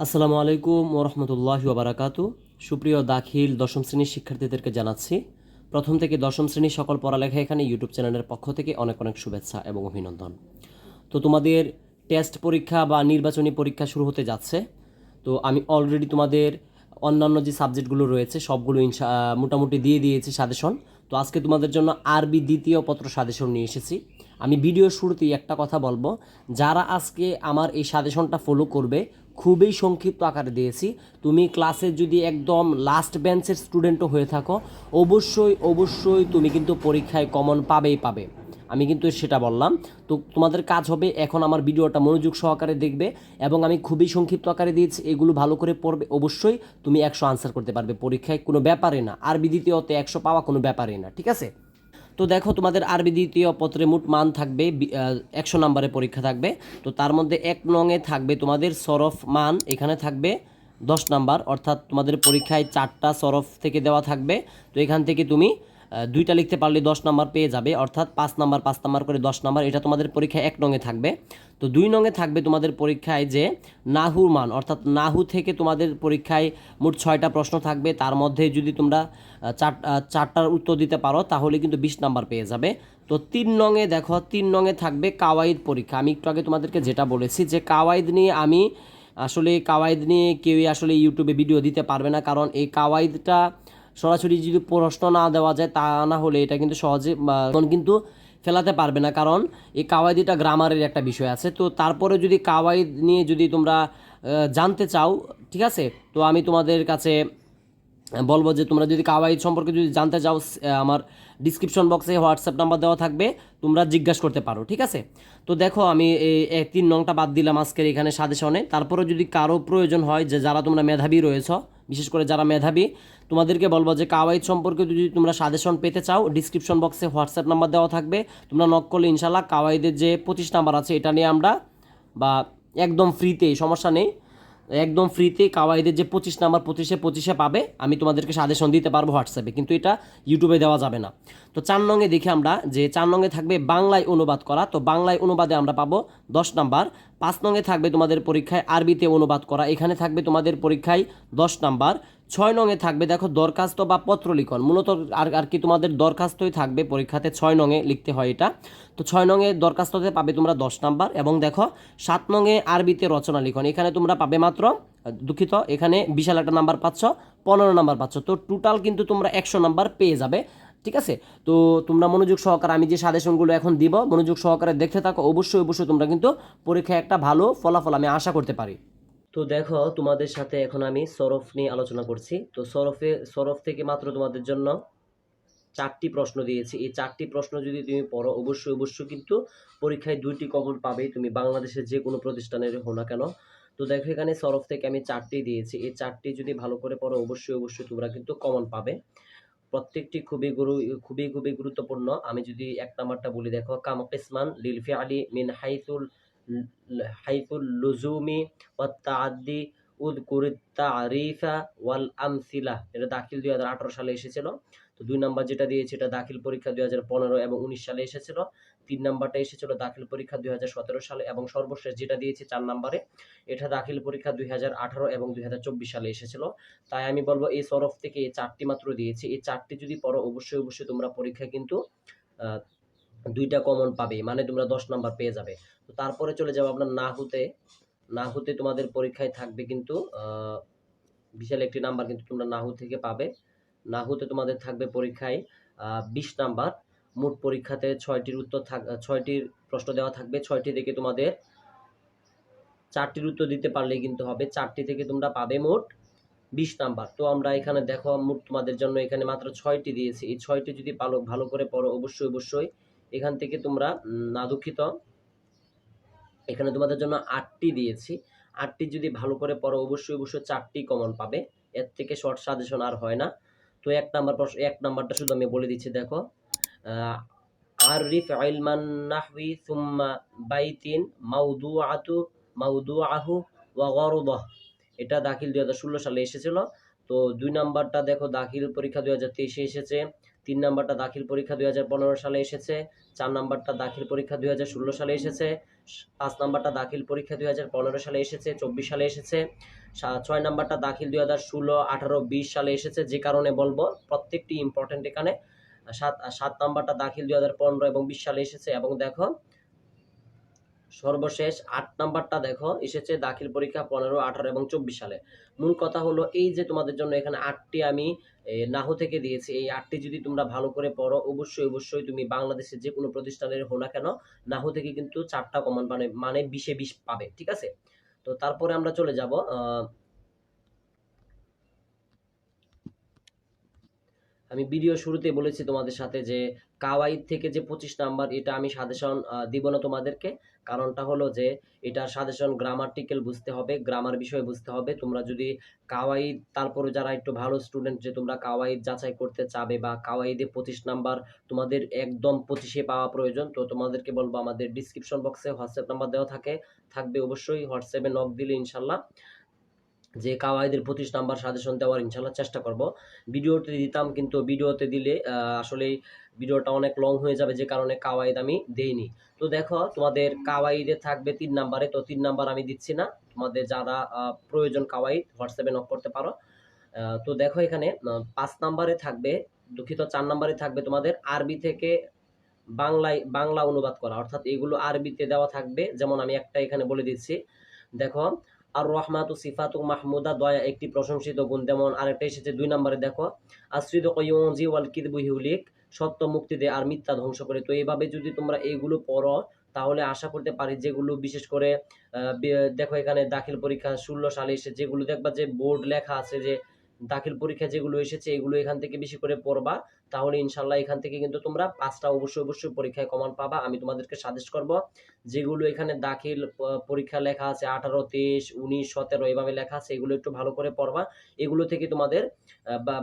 আসসালামু আলাইকুম ওরহমতুল্লাহি ওবরাকাতু সুপ্রিয় দাখিল দশম শ্রেণির শিক্ষার্থীদেরকে জানাচ্ছি, প্রথম থেকে দশম শ্রেণির সকল পড়ালেখা এখানে ইউটিউব চ্যানেলের পক্ষ থেকে অনেক অনেক শুভেচ্ছা এবং অভিনন্দন। তো তোমাদের টেস্ট পরীক্ষা বা নির্বাচনী পরীক্ষা শুরু হতে যাচ্ছে। তো আমি অলরেডি তোমাদের অন্যান্য যে সাবজেক্টগুলো রয়েছে, সবগুলো ইনশা মোটামুটি দিয়ে দিয়েছি সাজেশন তো আজকে তোমাদের জন্য আরবি দ্বিতীয় পত্র সাজেশন নিয়ে এসেছি। আমি ভিডিও শুরুতেই একটা কথা বলব, যারা আজকে আমার এই সাজেশনটা ফলো করবে খুবই সংক্ষিপ্ত আকারে দিয়েছি। তুমি ক্লাসে যদি একদম লাস্ট বেঞ্চের স্টুডেন্টও হয়ে থাকো, অবশ্যই অবশ্যই তুমি কিন্তু পরীক্ষায় কমন পাবেই পাবে। আমি কিন্তু সেটা বললাম। তো তোমাদের কাজ হবে এখন আমার ভিডিওটা মনোযোগ সহকারে দেখবে এবং আমি খুবই সংক্ষিপ্ত আকারে দিয়েছি, এগুলো ভালো করে পড়বে। অবশ্যই তুমি একশো আনসার করতে পারবে। পরীক্ষায় কোনো ব্যাপারে না। আরবি দ্বিতীয়তে একশো পাওয়া কোনো ব্যাপারে না। ঠিক আছে? তো দেখো, তোমাদের আরবি দ্বিতীয় পত্রে মোট মান থাকবে একশো নাম্বারে পরীক্ষা থাকবে। তো তার মধ্যে এক নংয়ে থাকবে তোমাদের সরফ মান, এখানে থাকবে দশ নাম্বার, অর্থাৎ তোমাদের পরীক্ষায় চারটা সরফ থেকে দেওয়া থাকবে। তো এখান থেকে তুমি দুইটা লিখতে পারলে দশ নাম্বার পেয়ে যাবে, অর্থাৎ পাঁচ নাম্বার পাঁচ নাম্বার করে দশ নাম্বার, এটা তোমাদের পরীক্ষায় এক নঙে থাকবে। তো দুই নঙে থাকবে তোমাদের পরীক্ষায় যে নাহুর মান, অর্থাৎ নাহু থেকে তোমাদের পরীক্ষায় মোট ছয়টা প্রশ্ন থাকবে। তার মধ্যে যদি তোমরা চার চারটার উত্তর দিতে পারো, তাহলে কিন্তু বিশ নাম্বার পেয়ে যাবে। তো তিন নঙে দেখো, তিন নঙে থাকবে কাওয়াইদ পরীক্ষা। আমি একটু আগে তোমাদেরকে যেটা বলেছি যে কাওয়াইদ নিয়ে আমি আসলে, কাওয়াইদ নিয়ে কেউই আসলে ইউটিউবে ভিডিও দিতে পারবে না, কারণ এই কাওয়াইদটা সরাসরি যদি প্রশ্ন না দেওয়া যায় তা না হলে এটা কিন্তু সহজে তখন কিন্তু ফেলাতে পারবে না। কারণ এই কাওয়াইদিটা গ্রামারের একটা বিষয় আছে। তো তারপরে যদি কাওয়াইদ নিয়ে যদি তোমরা জানতে চাও, ঠিক আছে? তো আমি তোমাদের কাছে বলব যে তোমরা যদি কাওয়াইদ সম্পর্কে যদি জানতে চাও আমার ডিসক্রিপশন বক্সে হোয়াটসঅ্যাপ নাম্বার দেওয়া থাকবে। তোমরা জিজ্ঞাসা করতে পারো, ঠিক আছে? তো দেখো, আমি এই তিন নংটা বাদ দিলাম আজকের এখানে সাজেশনে। তারপরে যদি কারও প্রয়োজন হয় যে যারা তোমরা মেধাবী রয়েছ বিশেষ করে যারা মেধাবী, তোমাদেরকে বলব যে কাওয়াইদ সম্পর্কে যদি তোমরা সাজেশন পেতে চাও ডিসক্রিপশন বক্সে হোয়াটসঅ্যাপ নাম্বার দেওয়া থাকবে। তোমরা নক করলে ইনশাল্লাহ কাওয়াইদের যে পঁচিশ নাম্বার আছে, এটা নিয়ে আমরা বা একদম ফ্রিতে সমস্যা নেই, একদম ফ্রিতে কাওয়াইদের যে পঁচিশ নাম্বার পঁচিশে পঁচিশে পাবে, আমি তোমাদেরকে সাজেশন দিতে পারব হোয়াটসঅ্যাপে কিন্তু এটা ইউটিউবে দেওয়া যাবে না। তো চার নঙে দেখি আমরা যে চার নঙে থাকবে বাংলায় অনুবাদ করা, তো বাংলায় অনুবাদে আমরা পাবো দশ নাম্বার পাঁচ নঙে থাকবে তোমাদের পরীক্ষায় আরবিতে অনুবাদ করা। এখানে থাকবে তোমাদের পরীক্ষায় দশ নাম্বার। ছয় নঙে থাকবে, দেখো, দরখাস্ত বা পত্র লিখন। মূলত আর আর কি তোমাদের দরখাস্তই থাকবে পরীক্ষাতে, ছয় নঙে লিখতে হয় এটা। তো ছয় নঙে দরখাস্ততে পাবে তোমরা দশ নাম্বার এবং দেখো, সাত নঙে আরবিতে রচনা লিখন। এখানে তোমরা পাবে মাত্র, দুঃখিত, এখানে বিশাল একটা নাম্বার পাচ্ছ, পনেরো নাম্বার পাচ্ছ। তো টোটাল কিন্তু তোমরা একশো নাম্বার পেয়ে যাবে। ঠিক আছে? তো তোমরা মনোযোগ সহকারে আমি যে সাজেশনগুলো এখন দিব, মনোযোগ সহকারে দেখতে থাকো। অবশ্যই অবশ্যই তোমরা কিন্তু পরীক্ষায় একটা ভালো ফলাফল আমি আশা করতে পারি। তো দেখো, তোমাদের সাথে এখন আমি সরফ নিয়ে আলোচনা করছি। তো সরফে, সরফ থেকে মাত্র তোমাদের জন্য চারটি প্রশ্ন দিয়েছি। এই চারটি প্রশ্ন যদি তুমি পড়ো, অবশ্যই অবশ্যই কিন্তু পরীক্ষায় দুইটি কমন পাবেই। তুমি বাংলাদেশের যে কোনো প্রতিষ্ঠানের হো না কেন। তো দেখো, এখানে সরফ থেকে আমি চারটি দিয়েছি। এই চারটি যদি ভালো করে পড়ো, অবশ্যই অবশ্যই তোমরা কিন্তু কমন পাবে। প্রত্যেকটি খুবই গুরু, খুবই খুবই গুরুত্বপূর্ণ। আমি যদি এক নাম্বারটা বলি, দেখো, কাম কিসমান লিল ফিআলি মিন হাইতুল হাইতুল লুজুমি ওয়াত তাআদ্দি উযকুর তারিফা ওয়াল আমসিলা। এটা দাখিল দুই হাজার আঠারো সালে এসেছিল। তো দুই নাম্বার যেটা দিয়েছে, এটা দাখিল পরীক্ষা দুই হাজার পনেরো এবং উনিশ সালে এসেছিল। তিন নাম্বারটা এসেছিল দাখিল পরীক্ষা দুই হাজার সতেরো সালে এবং সর্বশেষ যেটা দিয়েছে চার নাম্বারে, এটা দাখিল পরীক্ষা দুই হাজার আঠারো এবং দুই হাজার চব্বিশ সালে এসেছিল। তাই আমি বলব এই সরফ থেকে এই চারটি মাত্র দিয়েছি। এই চারটি যদি পড়ো, অবশ্যই অবশ্যই তোমরা পরীক্ষায় কিন্তু দুইটা কমন পাবে মানে তোমরা দশ নাম্বার পেয়ে যাবে। তো তারপরে চলে যাব আপনার না হতে নাহুতে। নাহুতে তোমাদের পরীক্ষায় থাকবে কিন্তু বিশাল একটি নাম্বার কিন্তু তোমরা নাহু থেকে পাবে। নাহুতে তোমাদের থাকবে পরীক্ষায় বিশ নাম্বার। মোট পরীক্ষাতে ছয়টির উত্তর থাক ছয়টির প্রশ্ন দেওয়া থাকবে। ছয়টি থেকে তোমাদের চারটির উত্তর দিতে পারলেই কিন্তু হবে। চারটি থেকে তোমরা পাবে মোট বিশ নাম্বার। তো আমরা এখানে দেখো মোট তোমাদের জন্য এখানে মাত্র ছয়টি দিয়েছি। এই ছয়টি যদি পালো, ভালো করে পড়ো, অবশ্যই অবশ্যই। এখান থেকে তোমরা না দুঃখিত এখানে তোমাদের জন্য আটটি দিয়েছি। আটটি যদি ভালো করে পড়ো, অবশ্যই অবশ্যই চারটি কমন পাবে। এর থেকে শর্ট সাজেশন আর হয় না। তো এক নাম্বার এক নাম্বারটা শুধু আমি বলে দিচ্ছি, দেখো। আরিফ ইলমান নাহওয়ি সুম্মা বাইতিন মাউদুআতু, মাউদুআহু ওয়া গরদাহ। এটা দাখিল দুই হাজার ষোলো সালে এসেছিল। তো দুই নাম্বারটা দেখো, দাখিল পরীক্ষা দুই হাজার তেইশে এসেছে। তিন নাম্বারটা দাখিল পরীক্ষা দুই হাজার পনেরো সালে এসেছে। চার নাম্বারটা দাখিল পরীক্ষা দুই হাজার ষোলো সালে এসেছে। পাঁচ নাম্বারটা দাখিল পরীক্ষা দুই হাজার পনেরো সালে এসেছে, চব্বিশ সালে এসেছে। ছয় নাম্বারটা দাখিল দুই হাজার ষোলো, আঠারো, বিশ সালে এসেছে। যে কারণে বলব, প্রত্যেকটি ইম্পর্টেন্ট এখানে সাত সাত নাম্বারটা দাখিল দুই হাজার পনেরো এবং বিশ সালে এসেছে। এবং দেখো, সর্বশেষ আট নাম্বারটা দেখো, এসেছে দাখিল পরীক্ষা পনেরো, আঠারো এবং চব্বিশ সালে। মূল কথা হলো এই যে তোমাদের জন্য এখানে আটটি আমি নাহু থেকে দিয়েছি। এই আটটি যদি তোমরা ভালো করে পড়ো, অবশ্যই অবশ্যই তুমি বাংলাদেশের যে কোনো প্রতিষ্ঠানের হো না কেন, নাহু থেকে কিন্তু চারটা কমন মানে মানে বিশে বিশ পাবে, ঠিক আছে? তো তারপরে আমরা চলে যাব আমি ভিডিও শুরুতে বলেছি তোমাদের সাথে যে কাওয়াইদ থেকে যে পঁচিশ নাম্বার, এটা আমি সাজেশন দিব না তোমাদেরকে। কারণটা হলো যে এটা সাজেশন গ্রামার্টিক্যাল বুঝতে হবে, গ্রামার বিষয়ে বুঝতে হবে। তোমরা যদি কাওয়াইদ, তারপরে যারা একটু ভালো স্টুডেন্ট যে তোমরা কাওয়াইদ যাচাই করতে চাবে বা কাওয়াইদে পঁচিশ নাম্বার তোমাদের একদম পঁচিশে পাওয়া প্রয়োজন, তো তোমাদেরকে বলব আমাদের ডিসক্রিপশন বক্সে হোয়াটসঅ্যাপ নাম্বার দেওয়া থাকে। থাকবে অবশ্যই হোয়াটসঅ্যাপে নক দিলে ইনশাল্লাহ। যে কাওয়াইদের পঁচিশ নাম্বার সাজেশন দেওয়ার ইনশাল্লাহ চেষ্টা করব। ভিডিওতে দিতাম, কিন্তু ভিডিওতে দিলে আসলে ভিডিওটা অনেক লং হয়ে যাবে, যে কারণে কাওয়াইদ আমি দেইনি। তো দেখো, তোমাদের কাওয়াইদে থাকবে তিন নাম্বারে, তো তিন নাম্বার আমি দিচ্ছি না। তোমাদের যারা প্রয়োজন কাওয়াইদ, হোয়াটসঅ্যাপে নক করতে পারো। তো দেখো এখানে পাঁচ নাম্বারে থাকবে, দুঃখিত, চার নাম্বারে থাকবে তোমাদের আরবি থেকে বাংলায়, বাংলা অনুবাদ করা। অর্থাৎ এগুলো আরবিতে দেওয়া থাকবে, যেমন আমি একটা এখানে বলে দিচ্ছি। দেখো আর রহমাত ও সিফাতু মাহমুদা, দয়া একটি প্রশংসিত গুণ। যেমন আরেকটা এসেছে দুই নম্বরে, দেখো আশ্রিত কয়ুজি ওয়াল কিদবু হিউলিক সত্য মুক্তি দেয় আর মিথ্যা ধ্বংস করে। তো এইভাবে যদি তোমরা এইগুলো পড়ো, তাহলে আশা করতে পারি যেগুলো বিশেষ করে দেখো এখানে দাখিল পরীক্ষা ষোলো সালে এসে যেগুলো দেখবা যে বোর্ড লেখা আছে যে দাখিল পরীক্ষা যেগুলো এসেছে, এগুলো এখান থেকে বেশি করে পড়বা। তাহলে ইনশাল্লাহ এখান থেকে কিন্তু তোমরা পাঁচটা অবশ্যই অবশ্যই পরীক্ষায় কমান পাবা। আমি তোমাদেরকে সাজেস্ট করব, যেগুলো এখানে দাখিল পরীক্ষা লেখা আছে আঠারো, তেইশ, উনিশ, সতেরো, এভাবে লেখা আছে, এগুলো একটু ভালো করে পড়বা। এগুলো থেকে তোমাদের বা,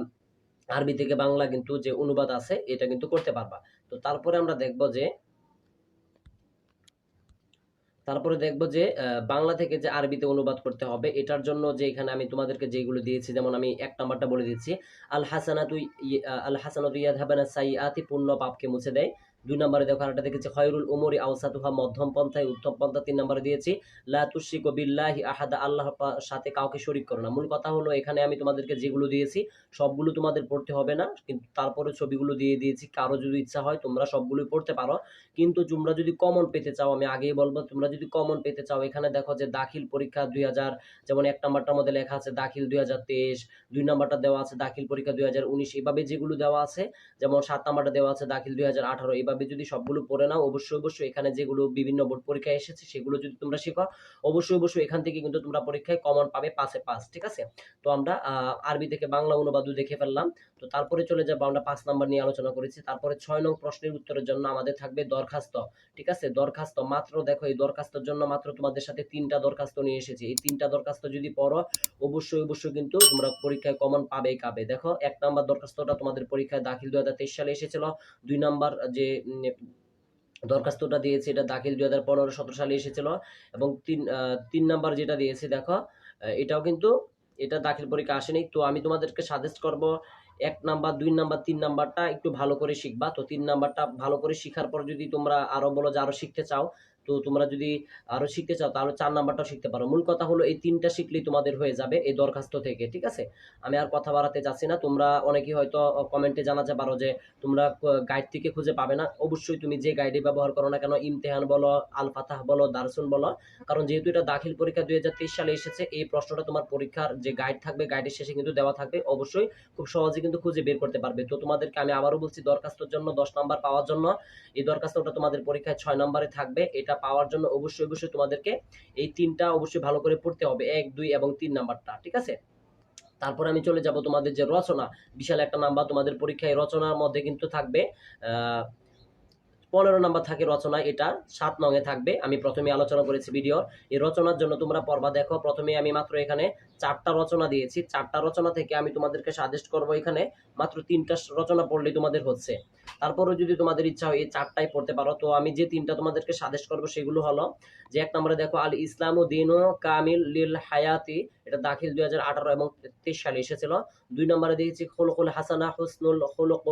আরবি থেকে বাংলা কিন্তু যে অনুবাদ আছে, এটা কিন্তু করতে পারবা। তো তারপরে আমরা দেখব যে তারপরে দেখব যে বাংলা থেকে যে আরবিতে অনুবাদ করতে হবে, এটার জন্য যে এখানে আমি তোমাদেরকে যেগুলো দিয়েছি, যেমন আমি এক নাম্বারটা বলে দিচ্ছি, আল হাসানাতু আল হাসানাতু সাই আতি পূর্ণ পাপকে মুছে দেয়। দুই নম্বরে দেখো আরেকটা দেখেছি, খয়রুল উমরি আওসাতুহা মধ্যম পন্থায়, উত্তম পন্থা তিন নম্বরে দিয়েছি, লা তুশরিকু বিল্লাহি আহাদা, আল্লাহর সাথে কাউকে শরীক করো না। মূল কথা হলো এখানে আমি তোমাদেরকে যেগুলো দিয়েছি, সবগুলো তোমাদের পড়তে হবে না, কিন্তু তারপরে ছবিগুলো দিয়ে দিয়েছি, কারও যদি ইচ্ছা হয় তোমরা সবগুলোই পড়তে পারো। কিন্তু তোমরা যদি কমন পেতে চাও, আমি আগেই বলব, তোমরা যদি কমন পেতে চাও, এখানে দেখো যে দাখিল পরীক্ষা দুই হাজার, যেমন এক নাম্বারটার মধ্যে লেখা আছে, দাখিল দুই হাজার তেইশ, দুই নাম্বারটা দেওয়া আছে, দাখিল পরীক্ষা দুই হাজার উনিশ, এভাবে যেগুলো দেওয়া আছে, যেমন সাত নাম্বারটা দেওয়া আছে, দাখিল দুই হাজার আঠারো এভাবে যদি সবগুলো পড়ে নাও, অবশ্যই অবশ্যই এখানে যেগুলো বিভিন্ন বোর্ড পরীক্ষায় এসেছে সেগুলো যদি তোমরা শেখো, অবশ্যই অবশ্যই এখান থেকে কিন্তু তোমরা পরীক্ষায় কমন পাবে পাশে পাঁচ ঠিক আছে? তো আমরা আরবি থেকে বাংলা অনুবাদও দেখে ফেললাম। তো তারপরে চলে যাব আমরা পাঁচ নাম্বার নিয়ে আলোচনা করেছি। তারপরে ছয় নং প্রশ্নের উত্তরের জন্য আমাদের থাকবে দরখাস্ত, ঠিক আছে? দরখাস্ত মাত্র, দেখো এই দরখাস্তের জন্য মাত্র তোমাদের সাথে তিনটা দরখাস্ত নিয়ে এসেছি। এই তিনটা দরখাস্ত যদি পড়ো, অবশ্যই অবশ্যই কিন্তু তোমরা পরীক্ষায় কমন পাবেই পাবে দেখো, এক নাম্বার দরখাস্তটা তোমাদের পরীক্ষায় দাখিল দু হাজার তেইশ সালে এসেছিল। দুই নাম্বার যে দরখাস্তটা দিয়েছে, এটা দাখিল দুই হাজার পনেরো সতেরো সালে এসেছিল এবং তিন তিন নাম্বার যেটা দিয়েছে, দেখো এটাও কিন্তু এটা দাখিল পরীক্ষা আসেনি। তো আমি তোমাদেরকে সাজেস্ট করব, এক নাম্বার, দুই নাম্বার, তিন নাম্বারটা একটু ভালো করে শিখবা। তো তিন নাম্বারটা ভালো করে শিখার পর যদি তোমরা আরও বলো যে আরও শিখতে চাও তো তোমরা যদি আরও শিখতে চাও, তাহলে চার নাম্বারটাও শিখতে পারো। মূল কথা হলো, এই তিনটা শিখলেই তোমাদের হয়ে যাবে এই দরখাস্ত থেকে, ঠিক আছে? আমি আর কথা বাড়াতে যাচ্ছি না। তোমরা অনেকেই হয়তো কমেন্টে জানাতে পারো যে তোমরা গাইড থেকে খুঁজে পাবে না। অবশ্যই তুমি যে গাইডে ব্যবহার করো না কেন, ইমতেহান বলো আল ফাতাহ বলো, দারসুন বলো, কারণ যেহেতু এটা দাখিল পরীক্ষা দুই হাজার তেইশ সালে এসেছে, এই প্রশ্নটা তোমার পরীক্ষার যে গাইড থাকবে গাইডের শেষে কিন্তু দেওয়া থাকবে। অবশ্যই খুব সহজে কিন্তু খুঁজে বের করতে পারবে। তো তোমাদেরকে আমি আবারও বলছি, দরখাস্তর জন্য দশ নাম্বার পাওয়ার জন্য। এই দরখাস্তটা তোমাদের পরীক্ষায় ছয় নম্বরে থাকবে। এটা পাওয়ার জন্য অবশ্যই অবশ্যই তোমাদেরকে এই তিনটা অবশ্যই ভালো করে পড়তে হবে। এক, দুই এবং তিন নাম্বারটা, ঠিক আছে? তারপর আমি চলে যাব তোমাদের যে রচনা, বিশাল একটা নাম্বার তোমাদের পরীক্ষায় রচনার মধ্যে কিন্তু থাকবে পনেরো নাম্বার থাকে রচনা, এটা সাত নঙে থাকবে। আমি প্রথমে আলোচনা করেছি ভিডিও এই রচনার জন্য তোমরা পড়বা, দেখো, প্রথমে আমি মাত্র এখানে চারটা রচনা দিয়েছি। চারটা রচনা থেকে আমি তোমাদেরকে সাজেস্ট করব এখানে, মাত্র তিনটা রচনা পড়লেই তোমাদের হচ্ছে। তারপরেও যদি তোমাদের ইচ্ছা হয়, এই চারটাই পড়তে পারো। তো আমি যে তিনটা তোমাদেরকে সাজেস্ট করব, সেগুলো হলো যে এক নম্বরে দেখো, আল ইসলাম ও কামিল লিল হায়াতি, এটা দাখিল দুই হাজার আঠারো এবং তেইশ সালে এসেছিল। দুই নম্বরে দিয়েছি খোলকুল হাসানা হুসনুল খোলক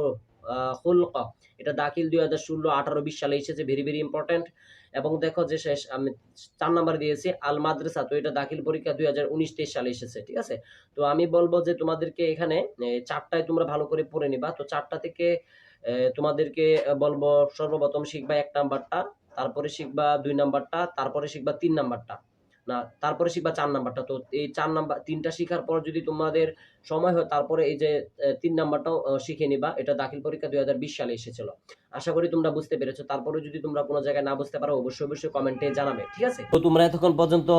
খুলক এটা দাখিল দুই হাজার ষোলো, আঠারো, বিশ সালে এসেছে ভেরি ভেরি ইম্পর্টেন্ট এবং দেখো যে শেষ, আমি চার নাম্বার দিয়েছি, আল মাদ্রাসা। তো এটা দাখিল পরীক্ষা দুই হাজার উনিশ, তেইশ সালে এসেছে, ঠিক আছে? তো আমি বলব যে তোমাদেরকে এখানে চারটায় তোমরা ভালো করে পড়ে নিবা। তো চারটা থেকে তোমাদেরকে বলব সর্বপ্রথম শিখবা এক নাম্বারটা তারপরে শিখবা দুই নাম্বারটা তারপরে শিখবা তিন নাম্বারটা না, তারপরে শিখবা চার নাম্বারটা। তো এই চার নাম্বার, তিনটা শিখার পর যদি তোমাদের সময় হয়, তারপরে এই যে তিন নাম্বারটাও শিখে নিবা। এটা দাখিল পরীক্ষা দুই হাজার বিশ সালে এসেছিল। আশা করি তোমরা বুঝতে পেরেছ। তারপরে যদি তোমরা কোনো জায়গায় না বুঝতে পারো, অবশ্যই অবশ্যই কমেন্টে জানাবে, ঠিক আছে? তো তোমরা এতক্ষণ পর্যন্ত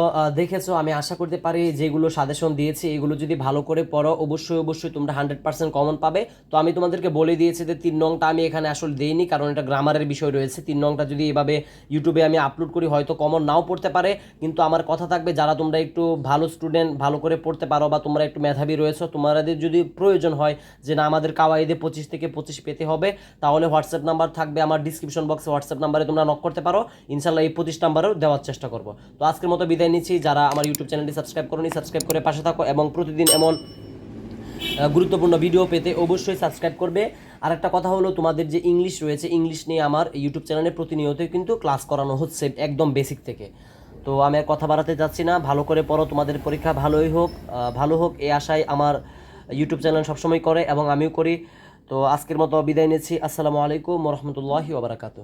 দেখেছ, আমি আশা করতে পারি যেগুলো সাজেশন দিয়েছি, এগুলো যদি ভালো করে পড়ো, অবশ্যই অবশ্যই তোমরা হান্ড্রেড পার্সেন্ট কমন পাবে। তো আমি তোমাদেরকে বলে দিয়েছি যে, তিন নংটা আমি এখানে আসলে দেইনি, কারণ এটা গ্রামারের বিষয় রয়েছে। তিন নংটা যদি এভাবে ইউটিউবে আমি আপলোড করি, হয়তো কমন নাও পড়তে পারে, কিন্তু আমার কথা থাকবে, যারা তোমরা একটু ভালো স্টুডেন্ট ভালো করে পড়তে পারো বা তোমরা একটু মেধাবী রয়েছো, তোমাদের যদি প্রয়োজন হয় যে না, আমাদের কাওয়াইদে পঁচিশ থেকে পঁচিশ পেতে হবে, তাহলে হোয়াটসঅ্যাপ নাম্বার থাকবে আমার ডিসক্রিপশন বক্সে হোয়াটসঅ্যাপ নাম্বারে তোমরা নক করতে পারো, ইনশাল্লাহ এই পঁচিশ নাম্বারেও দেওয়ার চেষ্টা করব। তো আজকের মতো বিদায় নিচ্ছি, যারা আমার ইউটিউব চ্যানেলটি সাবস্ক্রাইব করোনি সাবস্ক্রাইব করে পাশে থাকো এবং প্রতিদিন এমন গুরুত্বপূর্ণ ভিডিও পেতে অবশ্যই সাবস্ক্রাইব করবে। আর একটা কথা হলো, তোমাদের যে ইংলিশ রয়েছে ইংলিশ নিয়ে আমার ইউটিউব চ্যানেলে প্রতিনিয়তই কিন্তু ক্লাস করানো হচ্ছে, একদম বেসিক থেকে। তো আমি আর কথা বাড়াতে যাচ্ছি না। ভালো করে পড়ো, তোমাদের পরীক্ষা ভালোই হোক ভালো হোক, এই আশায় আমার ইউটিউব চ্যানেল সবসময় করে এবং আমিও করি। তো আজকের মতো বিদায় নিচ্ছি। আসসালামু আলাইকুম রহমতুল্লাহি ওবরাকাতু